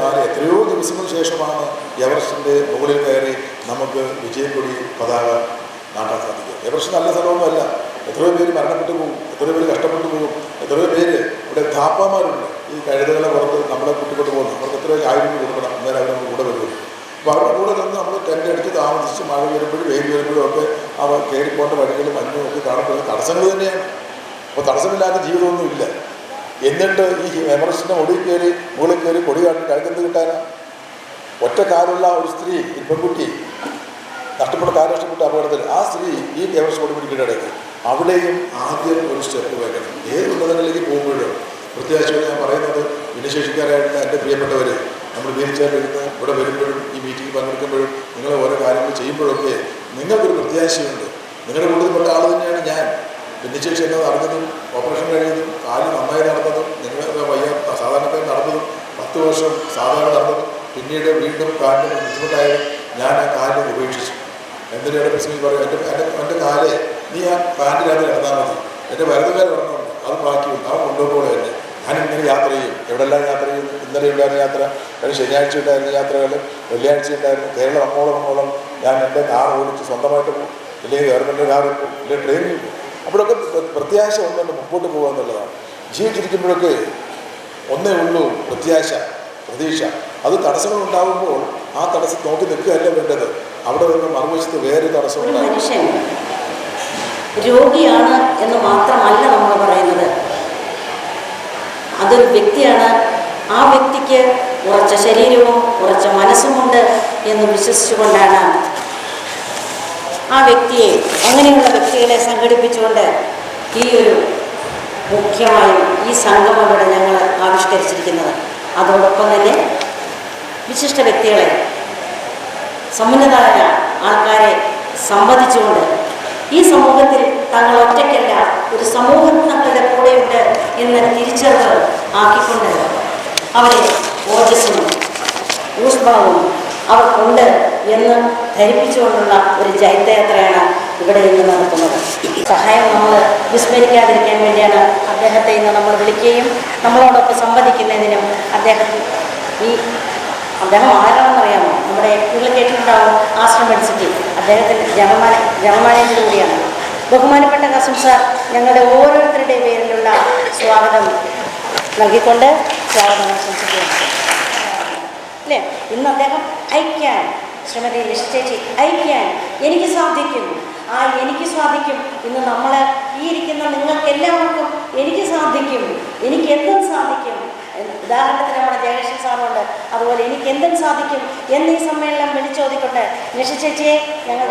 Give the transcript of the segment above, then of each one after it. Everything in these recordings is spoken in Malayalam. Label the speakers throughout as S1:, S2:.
S1: നാല് എത്രയോ ദിവസങ്ങൾക്ക് ശേഷമാണ് എവറസ്റ്റിന്റെ മുകളിൽ കയറി നമുക്ക് വിജയക്കൊടി പതാക നാട്ടാൻ സാധിക്കുക. എവറസ്റ്റ് നല്ല സ്ഥലമൊന്നുമല്ല. എത്രയോ പേര് മരണപ്പെട്ടു പോകും. എത്രയോ പേര് കഷ്ടപ്പെട്ടു പോകും. എത്രയോ പേര് ഇവിടെ ധാപ്പാമാരുണ്ട്. ഈ കഴുതകളെ പുറത്ത് നമ്മളെ കൂട്ടിക്കൊണ്ട് പോകുന്നു. അവർക്ക് എത്രയോ ആയിരം കൊടുക്കണം. അന്നേരം അവർ കൂടെ വരുള്ളൂ അപ്പോൾ അവരുടെ കൂടെ നിന്ന് നമ്മൾ ടെന്റ് അടിച്ച് താമസിച്ച് മഴ വരുമ്പോഴും വെയിൽ വരുമ്പോഴും ഒക്കെ അവർ കയറിപ്പോണ്ട വഴികളും മഞ്ഞും ഒക്കെ കാണപ്പെടുന്ന തടസ്സങ്ങൾ തന്നെയാണ്. അപ്പോൾ തടസ്സമില്ലാത്ത ജീവിതമൊന്നുമില്ല. എന്നിട്ട് ഈ എമറസ്റ്റിന്റെ ഒടുവിൽ കയറി മുകളിൽ കയറി കൊടി കാട്ടി കഴുകുന്നത് കിട്ടാനാ? ഒറ്റ കാലുള്ള ഒരു സ്ത്രീ ഈ പെൺകുട്ടി നഷ്ടപ്പെട്ട കാൽ നഷ്ടപ്പെട്ട അപകടത്തിൽ ആ സ്ത്രീ ഈ എവറസ്റ്റ് കൊടുപ്പിടി കീഴടക്കി അവിടെയും ആദ്യം ഒരു സ്റ്റെപ്പ് വയ്ക്കണം ഏത് ഉന്നതങ്ങളിലേക്ക് പോകുമ്പോഴും പ്രത്യേകിച്ച് ഞാൻ പറയുന്നത് ഭിന്നശേഷിക്കാരായിട്ടുള്ള എന്റെ പ്രിയപ്പെട്ടവർ നമ്മൾ വീൽചെയറിലിരുന്ന് ഇവിടെ വരുമ്പോഴും ഈ മീറ്റിംഗ് പങ്കെടുക്കുമ്പോഴും നിങ്ങൾ ഓരോ കാര്യങ്ങൾ ചെയ്യുമ്പോഴൊക്കെ നിങ്ങൾക്കൊരു പ്രത്യാശയുണ്ട്. നിങ്ങളുടെ കൂട്ടത്തിൽപ്പെട്ട ആൾ തന്നെയാണ് ഞാൻ. ഭിന്നശേഷി എന്നത് അറിഞ്ഞതും ഓപ്പറേഷൻ കഴിഞ്ഞതും കാൽ നന്നായി നടന്നതും നിങ്ങൾ വയ്യ സാധാരണക്കാർ നടന്നതും പത്ത് വർഷം സാധാരണ നടന്നതും പിന്നീട് വീണ്ടും കാലിന് ബുദ്ധിമുട്ടായാലും ഞാൻ ആ കാലിനെ ഉപേക്ഷിച്ചു. എന്തിനാണ് പ്രശ്നം പറയും എന്റെ എന്റെ എന്റെ കാൽ നീ ആ പാന്റിനകത്ത് നടന്നാൽ മതി. എന്റെ വലതുകാലം കിടന്നുണ്ട് അത് ബാക്കിയുണ്ട്. അവൻ തന്നെ. ഞാൻ ഇങ്ങനെ യാത്ര ചെയ്യും. എവിടെല്ലാം യാത്ര ചെയ്യും? ഇന്നലെ ഉണ്ടായിരുന്ന യാത്ര കഴിഞ്ഞ ശനിയാഴ്ച ഉണ്ടായിരുന്ന യാത്രകൾ വെള്ളിയാഴ്ച ഉണ്ടായിരുന്നു കേരളം അങ്ങോളം അങ്ങോളം ഞാൻ എന്റെ കാർ ഓടിച്ച് സ്വന്തമായിട്ട് പോകും ഇല്ലെങ്കിൽ ഗവൺമെന്റ് കാർ പോകും ഇല്ലെങ്കിൽ ട്രെയിനിൽ പോകും അപ്പോഴൊക്കെ പ്ര- പ്രത്യാശ ഒന്നുകൊണ്ട് മുമ്പോട്ട് പോകുക എന്നുള്ളതാണ് ജീവിച്ചിരിക്കുമ്പോഴൊക്കെ ഒന്നേ ഉള്ളൂ പ്രത്യാശ പ്രതീക്ഷ. അത് തടസ്സങ്ങൾ ഉണ്ടാകുമ്പോൾ ആ തടസ്സം നോക്കി നിൽക്കുകയല്ല വേണ്ടത്. അവിടെ നിന്ന് മറുവശത്ത് വേറെ തടസ്സം
S2: മനുഷ്യൻ രോഗിയാണ് എന്ന് മാത്രമല്ല നമ്മൾ പറയുന്നത്. അതൊരു വ്യക്തിയാണ്. ആ വ്യക്തിക്ക് ഉറച്ച ശരീരവും ഉറച്ച മനസ്സുമുണ്ട് എന്ന് വിശ്വസിച്ചുകൊണ്ടാണ് ആ വ്യക്തിയെ അങ്ങനെയുള്ള വ്യക്തികളെ സംഘടിപ്പിച്ചുകൊണ്ട് ഈ ഒരു മുഖ്യമായും ഈ സംഗമം ഇവിടെ ഞങ്ങൾ ആവിഷ്കരിച്ചിരിക്കുന്നത്. അതോടൊപ്പം തന്നെ വിശിഷ്ട വ്യക്തികളെ സമുന്നതായ ആൾക്കാരെ സംവദിച്ചുകൊണ്ട് ഈ സമൂഹത്തിൽ തങ്ങൾ ഒറ്റയ്ക്കല്ല ഒരു സമൂഹം തങ്ങളുടെ കൂടെയുണ്ട് എന്ന് തിരിച്ചറിവ് ആക്കിക്കൊണ്ട് അവരെ ഓജസ്സും ഊഷ്മാവും അവർക്കുണ്ട്. എന്ന് ധരിപ്പിച്ചുകൊണ്ടുള്ള ഒരു ജൈത്രയാത്രയാണ് ഇവിടെ ഇന്ന് നടത്തുന്നത് സഹായം നമ്മൾ വിസ്മരിക്കാതിരിക്കാൻ വേണ്ടിയാണ് അദ്ദേഹത്തെ ഇന്ന് നമ്മൾ വിളിക്കുകയും നമ്മളോടൊപ്പം സംവദിക്കുന്നതിനും അദ്ദേഹം ഈ അദ്ദേഹം ആരാണെന്നറിയാമോ നമ്മുടെ നിങ്ങൾ കേട്ടിട്ടുണ്ടാവും ആശ്രം മെഡിസിറ്റി അദ്ദേഹത്തിന്റെ ജനറൽ മാനേ കൂടിയാണ്. ബഹുമാനപ്പെട്ട കസം സാർ ഞങ്ങളുടെ ഓരോരുത്തരുടെയും പേരിലുള്ള സ്വാഗതം നൽകിക്കൊണ്ട് സ്വാഗതം ആശംസിക്കുകയാണ്. അല്ലേ? ഇന്ന് അദ്ദേഹം ഐക്യാൻ ശ്രീമതി നിശ്ചേച്ചി ഐക്യാൻ എനിക്ക് സാധിക്കും. ആ എനിക്ക് സാധിക്കും. ഇന്ന് നമ്മൾ ഈ ഇരിക്കുന്ന നിങ്ങൾക്ക് എല്ലാവർക്കും എനിക്ക് സാധിക്കും. എനിക്ക് എന്തും സാധിക്കും. ഉദാഹരണത്തിന് നമ്മുടെ ജയകൃഷ്ണൻ സാറുണ്ട്. അതുപോലെ എനിക്ക് എന്തും സാധിക്കും എന്ന് ഈ സമ്മേളനം വിളിച്ചോദിക്കൊണ്ട് നിഷ ചേച്ചിയെ ഞങ്ങൾ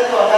S3: 하는 것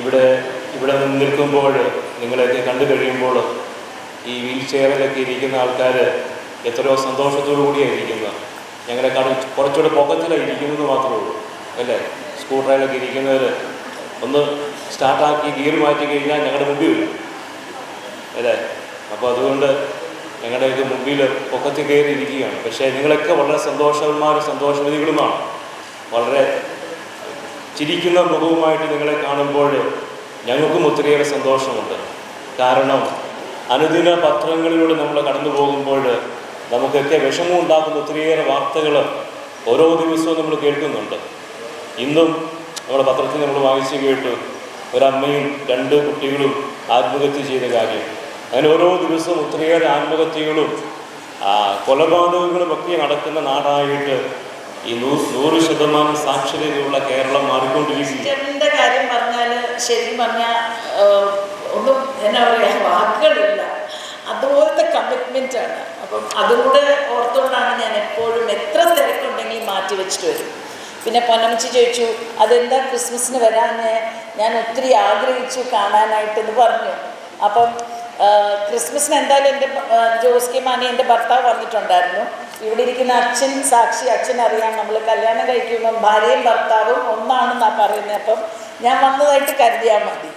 S3: ഇവിടെ ഇവിടെ നിൽക്കുമ്പോൾ നിങ്ങളെയൊക്കെ കണ്ടു കഴിയുമ്പോൾ ഈ വീൽ ചെയറിലൊക്കെ ഇരിക്കുന്ന ആൾക്കാർ എത്രയോ സന്തോഷത്തോടു കൂടിയാണ് ഇരിക്കുന്നത്. ഞങ്ങളെക്കാളും കുറച്ചുകൂടെ പൊക്കത്തിലാണ് ഇരിക്കുന്നത് മാത്രമേ ഉള്ളൂ. അല്ലേ? സ്കൂട്ടറിലൊക്കെ ഇരിക്കുന്നവർ ഒന്ന് സ്റ്റാർട്ടാക്കി ഗിയർ മാറ്റി കഴിഞ്ഞാൽ ഞങ്ങളുടെ മുമ്പിൽ വരും. അല്ലേ? അപ്പോൾ അതുകൊണ്ട് ഞങ്ങളുടെ ഇത് മുമ്പിൽ പൊക്കത്തിൽ കയറി ഇരിക്കുകയാണ് പക്ഷേ നിങ്ങളൊക്കെ വളരെ സന്തോഷന്മാരും സന്തോഷവതികളുമാണ് വളരെ ചിരിക്കുന്ന മുഖവുമായിട്ട് നിങ്ങളെ കാണുമ്പോൾ ഞങ്ങൾക്കും ഒത്തിരിയേറെ സന്തോഷമുണ്ട്. കാരണം അനുദിന പത്രങ്ങളിലൂടെ നമ്മൾ കടന്നു പോകുമ്പോൾ നമുക്കൊക്കെ വിഷമം ഉണ്ടാക്കുന്ന ഒത്തിരിയേറെ വാർത്തകൾ ഓരോ ദിവസവും നമ്മൾ കേൾക്കുന്നുണ്ട്. ഇന്നും നമ്മുടെ പത്രത്തിൽ നമ്മൾ വായിച്ചു കേട്ടു. ഒരമ്മയും രണ്ട് കുട്ടികളും ആത്മഹത്യ ചെയ്ത കാര്യം. അങ്ങനെ ഓരോ ദിവസവും ഒത്തിരിയേറെ ആത്മഹത്യകളും കൊലപാതകങ്ങളും ഒക്കെ നടക്കുന്ന നാടായിട്ട് ഈ നൂ നൂറ് ശതമാനം സാക്ഷരതയുള്ള കേരളം
S4: മാറിക്കൊണ്ടിരിക്കുന്നു. കാര്യം പറഞ്ഞാൽ ശരിക്കും പറഞ്ഞാൽ ഒന്നും എന്നാ വാക്കുകളില്ല. അതുപോലത്തെ കമ്മിറ്റ്മെന്റ് ആണ്. അപ്പം അതും കൂടെ ഓർത്തുകൊണ്ടാണ് ഞാൻ എപ്പോഴും എത്ര തിരക്കുണ്ടെങ്കിലും മാറ്റി വെച്ചിട്ട് വരും. പിന്നെ പൊന്നമ്മച്ചി ചോദിച്ചു അതെന്താ ക്രിസ്മസിന് വരാന്ന് ഞാൻ ഒത്തിരി ആഗ്രഹിച്ചു കാണാനായിട്ടെന്ന് പറഞ്ഞു. അപ്പം ക്രിസ്മസിന് എന്തായാലും എന്റെ ജോസ് കെ മാനി എന്റെ ഭർത്താവ് വന്നിട്ടുണ്ടായിരുന്നു. ഇവിടെ ഇരിക്കുന്ന അച്ഛൻ സാക്ഷി അച്ഛൻ അറിയാം നമ്മൾ കല്യാണം കഴിക്കുമ്പം ഭാര്യയും ഭർത്താവും ഒന്നാണെന്നാണ് പറയുന്നത്. അപ്പം ഞാൻ വന്നതായിട്ട് കരുതിയാൽ മതി.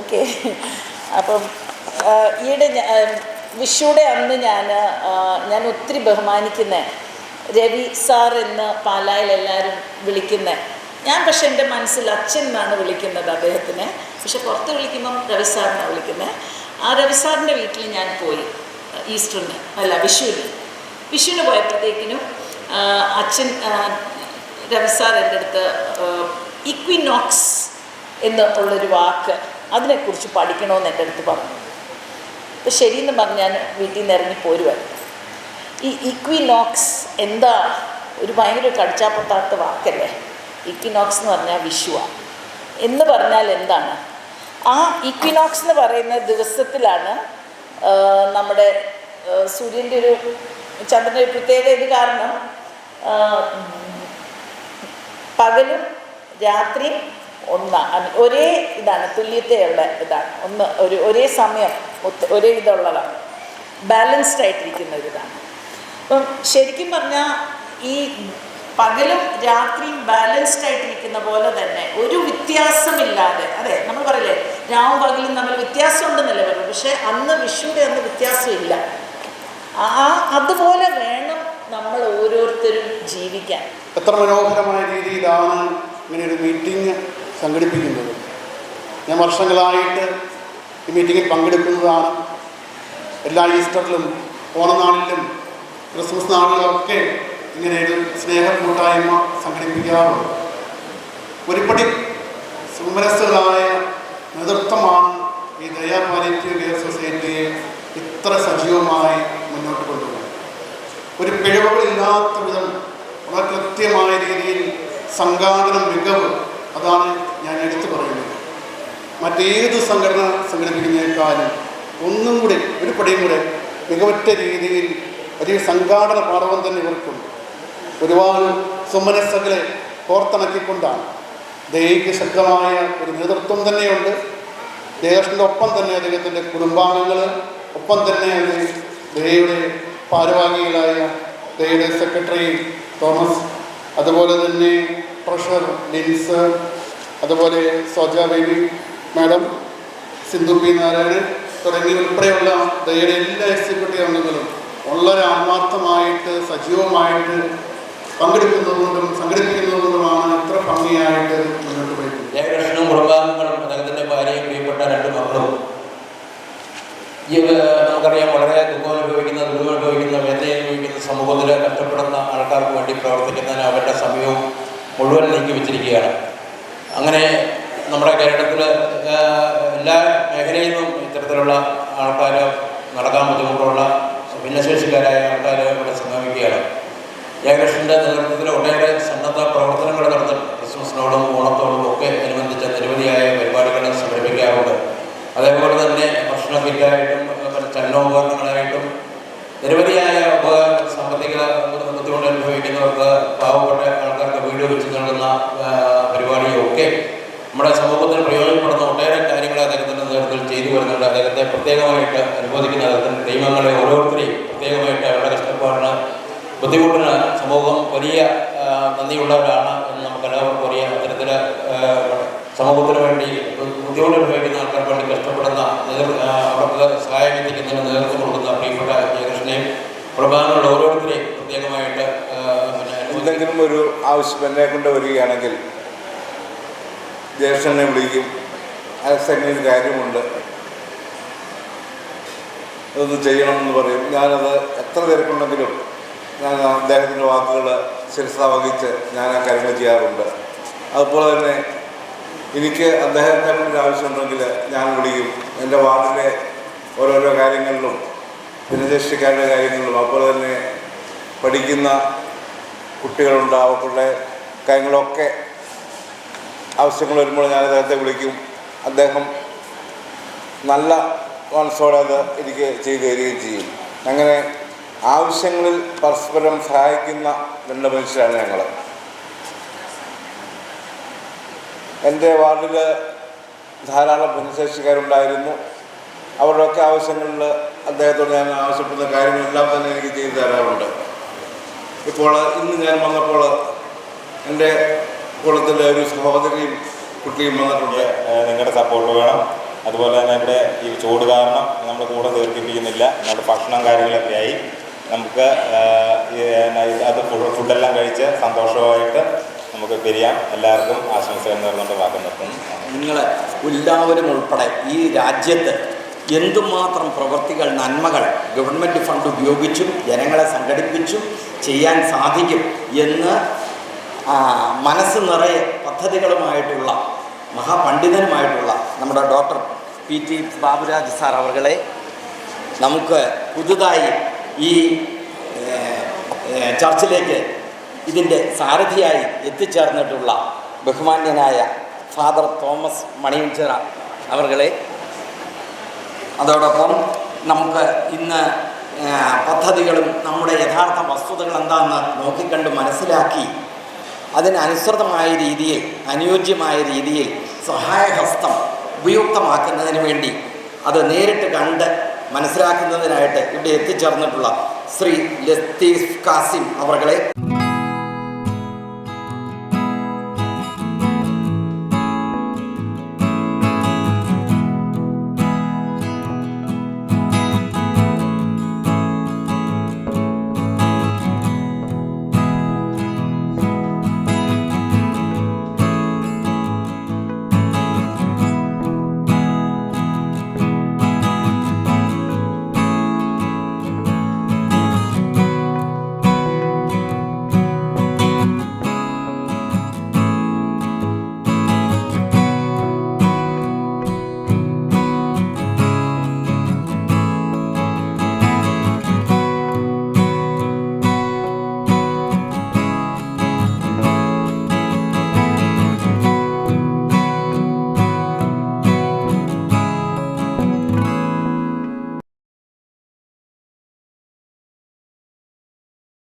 S4: ഓക്കെ. അപ്പം ഈയിടെ ആ, അന്ന് ഞാൻ ഞാൻ ഒത്തിരി ബഹുമാനിക്കുന്ന. രവി സാർ എന്ന് പാലായിൽ എല്ലാവരും വിളിക്കുന്നത് ഞാൻ പക്ഷെ എന്റെ മനസ്സിൽ അച്ഛൻ എന്നാണ് വിളിക്കുന്നത് അദ്ദേഹത്തിനെ. പക്ഷെ പുറത്ത് വിളിക്കുമ്പം രവി സാറിനാണ് വിളിക്കുന്നത് ആ രവി സാറിന്റെ വീട്ടിൽ ഞാൻ പോയി ഈസ്റ്ററിന്. അല്ല വിഷുവിന്. വിഷുവിന് പോയപ്പോഴത്തേക്കിനും അച്ഛൻ രവി സാർ എന്റെ അടുത്ത് ഇക്വിനോക്സ് എന്ന് ഉള്ളൊരു വാക്ക് അതിനെക്കുറിച്ച് പഠിക്കണമെന്ന് എന്റെ അടുത്ത് പറഞ്ഞു. അപ്പം ശരിയെന്ന് പറഞ്ഞ് ഞാൻ വീട്ടിൽ നിന്ന് ഇറങ്ങി പോരുമായിരുന്നു ഈ ഇക്വിനോക്സ് എന്താ? ഒരു ഭയങ്കര കടിച്ചാപ്പത്താത്ത വാക്കല്ലേ? ഇക്വിനോക്സ് എന്ന് പറഞ്ഞാൽ വിഷുവാണ് എന്ന് പറഞ്ഞാൽ എന്താണ്? ആ ഇക്വിനോക്സ് എന്ന് പറയുന്ന ദിവസത്തിലാണ് നമ്മുടെ സൂര്യന്റെ ഒരു ചന്ദ്രന്റെ ഒരു പ്രത്യേക ഇത് കാരണം? പകലും രാത്രിയും ഒന്നാണ് ഒരേ ഇതാണ് തുല്യതയുള്ള ഇതാണ് ഒന്ന് ഒരു ഒരേ സമയം ഒരേ ഇതുള്ളതാണ് ബാലൻസ്ഡ് ആയിട്ടിരിക്കുന്ന ഒരു ഇതാണ് അപ്പം ശരിക്കും പറഞ്ഞാൽ ഈ പകലും രാത്രിയും ബാലൻസ്ഡ് ആയിട്ടിരിക്കുന്ന പോലെ തന്നെ ഒരു വ്യത്യാസമില്ലാതെ അതെ നമ്മൾ പറയില്ലേ രാവും പകലും നമ്മൾ വ്യത്യാസം ഉണ്ടെന്നല്ലേ പറഞ്ഞു പക്ഷേ അന്ന് വിഷുവിന്റെ അന്ന് വ്യത്യാസമില്ല. ആ അതുപോലെ വേണം നമ്മൾ ഓരോരുത്തരും ജീവിക്കാൻ.
S5: എത്ര മനോഹരമായ രീതിയിലാണ് ഇങ്ങനെ ഒരു മീറ്റിംഗ് സംഘടിപ്പിക്കുന്നത്. ഞാൻ വർഷങ്ങളായിട്ട് ഈ മീറ്റിങ്ങിൽ പങ്കെടുക്കുന്നതാണ്. എല്ലാ ഈസ്റ്ററിലും ഓണനാളിലും ക്രിസ്മസ് നാളിലൊക്കെ ഇങ്ങനെ ഒരു സ്നേഹ കൂട്ടായ്മ സംഘടിപ്പിക്കാറുണ്ട്. ഒരുപടി സുമരസുകളായ നേതൃത്വമാണ് ഈ ദയാ പാലിറ്റീവ് കെയർ സൊസൈറ്റിയെ ഇത്ര സജീവമായി മുന്നോട്ട് കൊണ്ടുപോകുന്നത്. ഒരു പിഴവുകളില്ലാത്ത വിധം വളരെ കൃത്യമായ രീതിയിൽ സംഘാടന മികവ് അതാണ് ഞാൻ എടുത്തു പറയുന്നത്. മറ്റേത് സംഘടന സംഘടിപ്പിക്കുന്നതിനേക്കാളും ഒന്നും കൂടി ഒരു പടിയും കൂടെ മികവറ്റ രീതിയിൽ വലിയ സംഘാടന പാഠവും തന്നെ ഇവർക്കുണ്ട്. ഒരുപാട് സുമനസ്സകളെ കോർത്തിണക്കിക്കൊണ്ടാണ്. ദൈഹിക ശക്തമായ ഒരു നേതൃത്വം തന്നെയുണ്ട്. ദേവസ്വന്റെ ഒപ്പം തന്നെ അദ്ദേഹത്തിന്റെ കുടുംബാംഗങ്ങൾ ഒപ്പം തന്നെ അത് ദയയുടെ ഭാരവാഹികളായ ദയയുടെ സെക്രട്ടറി തോമസ് അതുപോലെ തന്നെ പ്രഷർ ലിൻസ് അതുപോലെ സോജ ബേബി മാഡം സിന്ധു പി നാരായണൻ തുടങ്ങി ഉൾപ്പെടെയുള്ള ദയയുടെ എല്ലാ എക്സിക്യൂട്ടീവ് അംഗങ്ങളും വളരെ ആത്മാർത്ഥമായിട്ട് സജീവമായിട്ട് പങ്കെടുക്കുന്നതുകൊണ്ടും സംഘടിപ്പിക്കുന്നതുകൊണ്ടുമാണ് ഇത്ര ഭംഗിയായിട്ട് മുന്നോട്ട് പോയിട്ടുള്ളത്
S6: ജയകൃഷ്ണനും കുടുംബാംഗങ്ങളും അദ്ദേഹത്തിന്റെ ഭാര്യയും പ്രിയപ്പെട്ട രണ്ട് മക്കളും ഈ ഏഹ്, നമുക്കറിയാം വളരെ ദുഃഖം അനുഭവിക്കുന്ന ദുരിതം അനുഭവിക്കുന്ന വേദന അനുഭവിക്കുന്ന സമൂഹത്തിൽ കഷ്ടപ്പെടുന്ന ആൾക്കാർക്ക് വേണ്ടി പ്രവർത്തിക്കുന്നതിന് അവരുടെ സമയവും മുഴുവൻ നീക്കി വെച്ചിരിക്കുകയാണ് അങ്ങനെ നമ്മുടെ കേരളത്തിൽ എല്ലാ മേഖലയിൽ നിന്നും ഇത്തരത്തിലുള്ള ആൾക്കാർ നടക്കാൻ ബുദ്ധിമുട്ടുള്ള ഭിന്നശേഷിക്കാരായ ആൾക്കാർ ഇവിടെ സംഗമിക്കുകയാണ് ജയകൃഷ്ണന്റെ നേതൃത്വത്തിൽ ഒട്ടേറെ സന്നദ്ധ പ്രവർത്തനങ്ങൾ നടന്നിട്ടുണ്ട് ക്രിസ്മസിനോടും ഓണത്തോടും ഒക്കെ അനുബന്ധിച്ച നിരവധിയായ പരിപാടികൾ സംഘടിപ്പിക്കാറുണ്ട് അതേപോലെ തന്നെ ഭക്ഷണ കിറ്റായിട്ടും പിന്നെ ചലനോപകരണങ്ങളായിട്ടും നിരവധിയായ ഉപകരണ സാമ്പത്തിക ബുദ്ധിമുട്ട് അനുഭവിക്കുന്നവർക്ക് പാവപ്പെട്ട ആൾക്കാർക്ക് വീട് വെച്ച് നൽകുന്ന ആ, പരിപാടിയും ഒക്കെ നമ്മുടെ സമൂഹത്തിന് പ്രയോജനപ്പെടുന്ന ഒട്ടേറെ കാര്യങ്ങൾ അദ്ദേഹത്തിന്റെ നേതൃത്വത്തിൽ ചെയ്തു വരുന്നുണ്ട് അദ്ദേഹത്തെ പ്രത്യേകമായിട്ട് അനുമോദിക്കുന്ന അദ്ദേഹത്തിന്റെ ദൈവങ്ങളെ ഓരോരുത്തരെയും പ്രത്യേകമായിട്ട് അവരുടെ കഷ്ടപ്പാടിന് ബുദ്ധിമുട്ടിന് സമൂഹം വലിയ ആ, നന്ദിയുള്ളവരാണ് എന്ന് നമുക്ക് എല്ലാവർക്കും അറിയാം അത്തരത്തിൽ സമൂഹത്തിന് വേണ്ടി ബുദ്ധിമുട്ട് അനുഭവിക്കുന്ന ആൾക്കാർക്ക് വേണ്ടി കഷ്ടപ്പെടുന്ന അവർക്ക് സഹായം എത്തിക്കുന്നതിന് നേതൃത്വം കൊടുക്കുന്ന പ്രിയപ്പെട്ട ജയകൃഷ്ണനെയും പ്രഭാകരനുള്ള ഓരോരുത്തരെയും പ്രത്യേകമായിട്ട്.
S7: എന്തെങ്കിലും ഒരു ആവശ്യം എന്നെ കൊണ്ട് വരികയാണെങ്കിൽ ജയകൃഷ്ണനെ വിളിക്കും. ഒരു കാര്യമുണ്ട്. അതൊന്ന് ചെയ്യണമെന്ന് പറയും. ഞാനത് എത്ര തിരക്കുണ്ടെങ്കിലും ഞാൻ അദ്ദേഹത്തിന്റെ വാക്കുകൾ ശിരസ വഹിച്ച് ഞാൻ ആ കാര്യങ്ങൾ ചെയ്യാറുണ്ട്. അതുപോലെ തന്നെ എനിക്ക് അദ്ദേഹത്തെ ഒരു ആവശ്യമുണ്ടെങ്കിൽ ഞാൻ വിളിക്കും. എന്റെ വാർഡിലെ ഓരോരോ കാര്യങ്ങളിലും ഭിന്നശേഷിക്കാരുടെ കാര്യങ്ങളിലും അതുപോലെ തന്നെ പഠിക്കുന്ന കുട്ടികളുണ്ട് അവർക്കുള്ള കാര്യങ്ങളൊക്കെ ആവശ്യങ്ങൾ വരുമ്പോൾ ഞാൻ അദ്ദേഹത്തെ വിളിക്കും. അദ്ദേഹം നല്ല മനസ്സോടെ അത് എനിക്ക് ചെയ്തു തരികയും ചെയ്യും. അങ്ങനെ ആവശ്യങ്ങളിൽ പരസ്പരം സഹായിക്കുന്ന രണ്ട് മനുഷ്യരാണ് ഞങ്ങൾ എന്റെ വാർഡിൽ ധാരാളം ഭിന്നശേഷിക്കാരുണ്ടായിരുന്നു. അവരുടെയൊക്കെ ആവശ്യങ്ങളിൽ അദ്ദേഹത്തോട് ഞാൻ ആവശ്യപ്പെടുന്ന കാര്യങ്ങളെല്ലാം തന്നെ എനിക്ക് ചെയ്തു തരാറുണ്ട്. ഇപ്പോൾ ഇന്ന് ഞാൻ വന്നപ്പോൾ എന്റെ കുളത്തിലെ ഒരു സഹോദരിയും കുട്ടിയും വന്നിട്ടുണ്ട്.
S8: നിങ്ങളുടെ സപ്പോർട്ട് വേണം. അതുപോലെ തന്നെ ഇവിടെ ഈ ചൂട് കാരണം നമ്മൾ കൂടെ ദീർഘിപ്പിക്കുന്നില്ല നമ്മുടെ ഭക്ഷണം കാര്യങ്ങളൊക്കെ ആയി. നമുക്ക് അത് ഫുഡ് ഫുഡെല്ലാം കഴിച്ച് സന്തോഷമായിട്ട് നമുക്ക് പിരിയാം. എല്ലാവർക്കും ആശംസകൾ നേർന്നുകൊണ്ട് വാക്ക് നിർത്തുന്നു.
S9: നിങ്ങൾ എല്ലാവരും ഉൾപ്പെടെ ഈ രാജ്യത്ത് എന്തുമാത്രം പ്രവൃത്തികൾ നന്മകൾ ഗവൺമെന്റ് ഫണ്ട് ഉപയോഗിച്ചും ജനങ്ങളെ സംഘടിപ്പിച്ചും ചെയ്യാൻ സാധിക്കും എന്ന് മനസ്സ് നിറയെ പദ്ധതികളുമായിട്ടുള്ള മഹാപണ്ഡിതനുമായിട്ടുള്ള നമ്മുടെ doctor P T Baburaj sir അവർകളെ നമുക്ക് പുതുതായി ഈ ചർച്ചിലേക്ക് ഇതിന്റെ സാരഥിയായി എത്തിച്ചേർന്നിട്ടുള്ള ബഹുമാന്യനായ ഫാദർ തോമസ് മണിയഞ്ചിറ അവർകളെ അതോടൊപ്പം നമുക്ക് ഇന്ന് പദ്ധതികളും നമ്മുടെ യഥാർത്ഥ വസ്തുതകൾ എന്താണെന്ന് നോക്കിക്കണ്ട് മനസ്സിലാക്കി അതിനനുസൃതമായ രീതിയിൽ അനുയോജ്യമായ രീതിയിൽ സഹായഹസ്തം ഉപയുക്തമാക്കുന്നതിന് വേണ്ടി അത് നേരിട്ട് കണ്ട് മനസ്സിലാക്കുന്നതിനായിട്ട് ഇവിടെ എത്തിച്ചേർന്നിട്ടുള്ള ശ്രീ ലത്തീഫ് കാസിം അവർകളെ